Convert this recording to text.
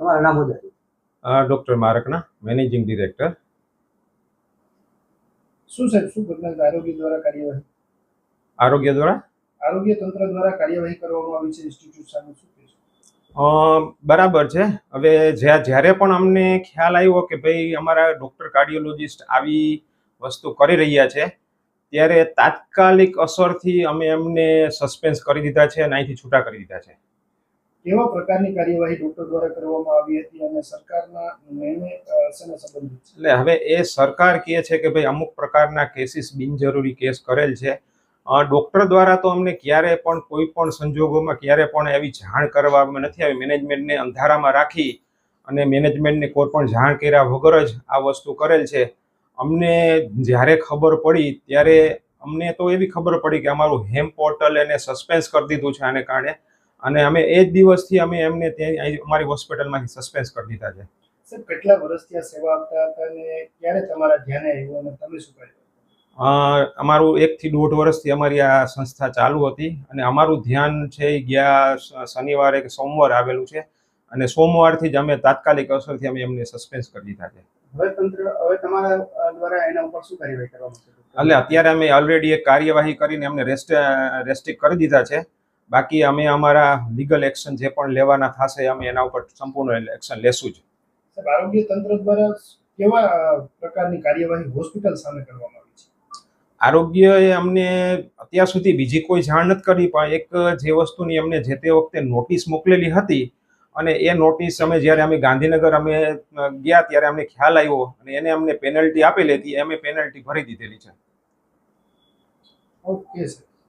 તમારું નામ doctor મારકના managing director. શું સાહેબ શું ઘટના આરોગ્ય દ્વારા કાર્યવાહી? આરોગ્ય દ્વારા? આરોગ્ય તંત્ર દ્વારા કાર્યવાહી કરવામાં આવી છે ઇન્સ્ટિટ્યૂટ સામે શું અ, બરાબર છે. હવે જ્યાં જ્યારે પણ અમને ખ્યાલ આવ્યો કે ભાઈ અમારા ડૉક્ટર કાર્ડિયોલોજિસ્ટ આવી વસ્તુ કરી રહ્યા છે ત્યારે તાત્કાલિક અસરથી અમે એમને સસ્પેન્સ કરી દીધા છે અને અહીંથી છૂટા કરી દીધા છે. કેવા પ્રકારની કાર્યવાહી ડોક્ટર દ્વારા કરવામાં આવી હતી અને સરકારના નિર્ણય શેના સંબંધિત છે? એટલે હવે એ સરકાર કહે છે કે ભાઈ અમુક પ્રકારના કેસીસ બિનજરૂરી કેસ કરેલ છે. ડૉક્ટર દ્વારા તો અમને ક્યારે પણ કોઈ પણ સંજોગોમાં ક્યારે પણ એવી જાણ કરવામાં નથી આવી. મેનેજમેન્ટને અંધારામાં રાખી અને મેનેજમેન્ટને કોઈ પણ જાણ કર્યા વગર જ આ વસ્તુ કરેલ છે. અમને જ્યારે ખબર પડી ત્યારે અમને તો એવી ખબર પડી કે અમારું હેમ પોર્ટલ એને સસ્પેન્સ કરી દીધું છે આને કારણે. અને અમે એ જ દિવસથી અમે એમને ત્યાં અમારી હોસ્પિટલમાંથી સસ્પેન્સ કરી દીધા છે. સાહેબ કેટલા વર્ષથી આ સેવા આપતા હતા અને ક્યારે તમારા ધ્યાને આવ્યું અને તમે શું કર્યું? અમારું એકથી દોઢ વર્ષથી અમારી આ સંસ્થા ચાલુ હતી અને અમારું ધ્યાન છે એ ગયા શનિવારે કે સોમવારે આવેલું છે. અને સોમવારથી જ અમે તાત્કાલિક અસરથી અમે એમને સસ્પેન્સ કરી દીધા છે. હવે તંત્ર હવે તમારા દ્વારા એના ઉપર શું કાર્યવાહી કરવામાં એટલે અત્યારે અમે ઓલરેડી એક કાર્યવાહી કરીને એમને રેસ્ટ રેસ્ટ્રિક કરી દીધા છે. બાકી અમે અમારા લીગલ એક્શન જે પણ લેવાના થશે અમે એના ઉપર સંપૂર્ણ એક્શન લેશું જ. આરોગ્ય તંત્ર દ્વારા કેવા પ્રકારની કાર્યવાહી હોસ્પિટલ સામે કરવામાં આવી છે? આરોગ્યએ અમને અત્યાર સુધી બીજી કોઈ જાણ નથી કરી પણ એક જે વસ્તુની અમને જે તે વખતે નોટિસ મોકલેલી હતી અને એ નોટિસ અમે જ્યારે અમે ગાંધીનગર અમે ગયા ત્યારે અમને ખ્યાલ આવ્યો અને એને અમને પેનલ્ટી આપેલી હતી અમે પેનલ્ટી ભરી દીધેલી છે. Okay sir